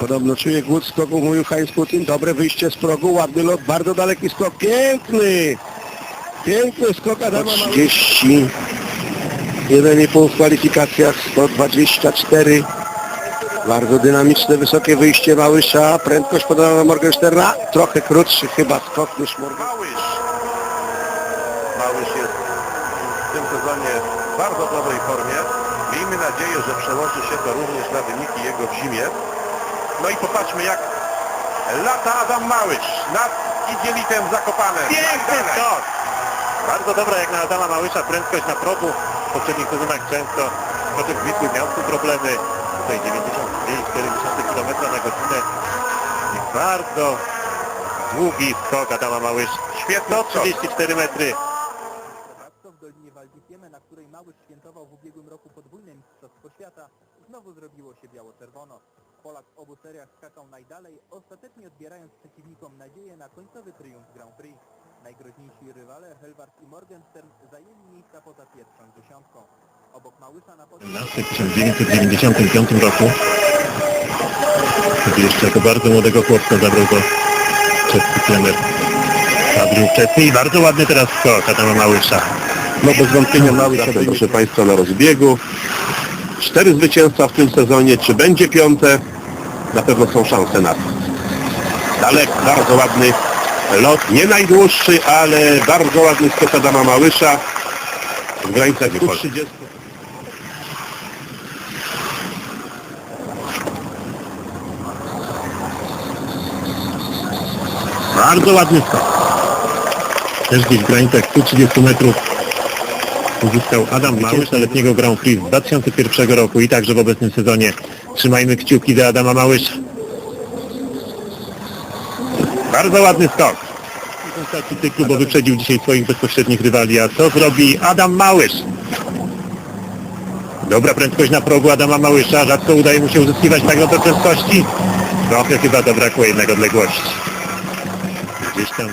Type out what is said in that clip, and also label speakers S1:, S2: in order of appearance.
S1: Podobno czuje głód skoku, mówił Heinz Putin. Dobre wyjście z progu, ładny lot, bardzo daleki skok, piękny! Piękny skok Adama 30. 1,5 w kwalifikacjach, 124. Bardzo dynamiczne, wysokie wyjście Małysza. Prędkość podana Morgensterna. Trochę krótszy chyba skok niż Morgan.
S2: Małysz. Małysz jest w tym sezonie w bardzo dobrej formie. Miejmy nadzieję, że przełoży się to również na wyniki jego w zimie. No i popatrzmy jak lata Adam Małysz nad Idzielitem Zakopane.
S3: Piękny skok! Bardzo dobra jak na Adama Małysza, prędkość na progu. W poprzednich sezonach często skoczek Wisły miał tu problemy. Tutaj 92,4 km na godzinę. I bardzo długi skok Adama Małysza.
S2: Świetny skok.
S3: 134 metry.
S4: Dolinie Waldzikiemy, na której Małysz świętował w ubiegłym roku podwójne Mistrzostwo Świata, znowu zrobiło się biało-czerwono. Polak w obu seriach skakał najdalej, ostatecznie odbierając przeciwnikom nadzieję na końcowy triumf Grand Prix. Najgroźniejsi rywale, Helwart i Morgenstern, zajęli miejsca poza pierwszą dziesiątką. Obok Małysza na podium...
S3: W 1995 roku. Wtedy jeszcze jako bardzo młodego chłopca zabrał go czeski trener Adrian Wczesny i bardzo ładny teraz skok Adama Małysza.
S2: No bez wątpienia Małysz, proszę Państwa, na rozbiegu. Cztery zwycięstwa w tym sezonie. Czy będzie piąte? Na pewno są szanse na to. Dalek, bardzo ładny lot. Nie najdłuższy, ale bardzo ładny skok Adama Małysza. W granicach 130.
S3: Bardzo ładny skok. Też gdzieś w granicach 130 metrów uzyskał Adam Małysz na letniego Grand Prix z 2001 roku i także w obecnym sezonie. Trzymajmy kciuki za Adama Małysza. Bardzo ładny skok. W konstacji cyklu, bo wyprzedził dzisiaj swoich bezpośrednich rywali. A co zrobi Adam Małysz? Dobra prędkość na progu Adama Małysza. Rzadko udaje mu się uzyskiwać tak dobre prędkości. Trochę chyba zabrakło jednak odległości. Gdzieś tam